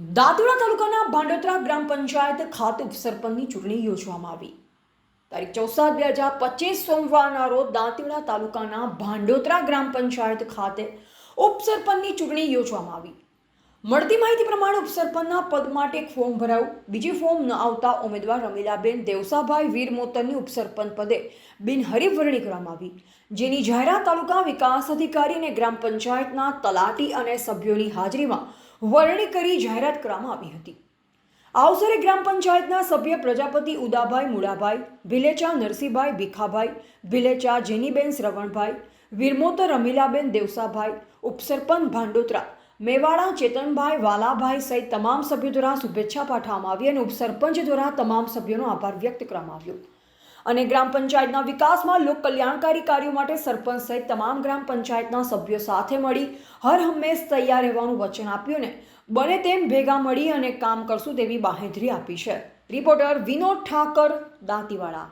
દાંતોડા તાલુકાના ભાંડોતરા ગ્રામ પંચાયત ખાતે ઉપસરપંચની ચૂંટણી યોજવામાં આવી. તારીખ ચૌદ બે હજાર પચીસ સોમવારના રોજ દાંતીવાડા તાલુકાના ભાંડોતરા ગ્રામ પંચાયત ખાતે ઉપસરપંચની ચૂંટણી યોજવામાં આવી. મળતી માહિતી પ્રમાણે ઉપસરપંચના પદ માટે એક ફોર્મ ભરાયું. બીજી ફોર્મ ન આવતા ઉમેદવાર રમીલાબેન દેવસાભાઈ વીર મોતરની ઉપસરપંચ પદે બિનહરીફ વરણી કરવામાં આવી. જેની જાહેરાત તાલુકા વિકાસ અધિકારી અને ગ્રામ પંચાયતના તલાટી અને સભ્યોની હાજરીમાં વરણી કરી જાહેરાત કરવામાં આવી હતી. આ અવસરે ગ્રામ પંચાયતના સભ્ય પ્રજાપતિ ઉદાભાઈ મુળાભાઈ ભિલેચા નરસિંહભાઈ ભીખાભાઈ, ભિલેચા જેનીબેન શ્રવણભાઈ, વિરમોતર રમીલાબેન દેવસાભાઈ, ઉપસરપંચ ભાંડોતરા, મેવાડા ચેતનભાઈ વાલાભાઈ સહિત તમામ સભ્યો દ્વારા શુભેચ્છા પાઠવવામાં આવી અને ઉપસરપંચ દ્વારા તમામ સભ્યોનો આભાર વ્યક્ત કરવામાં આવ્યો. અને ગ્રામ પંચાયતના વિકાસમાં લોક કલ્યાણકારી કાર્યો માટે સરપંચ સહિત તમામ ગ્રામ પંચાયતના સભ્યો સાથે મળી હર હંમેશ તૈયાર રહેવાનું વચન આપ્યું ને બને તેમ ભેગા મળી અને કામ કરશું તેવી બાહેધરી આપી છે. રિપોર્ટર વિનોદ ઠાકર, દાંતીવાડા.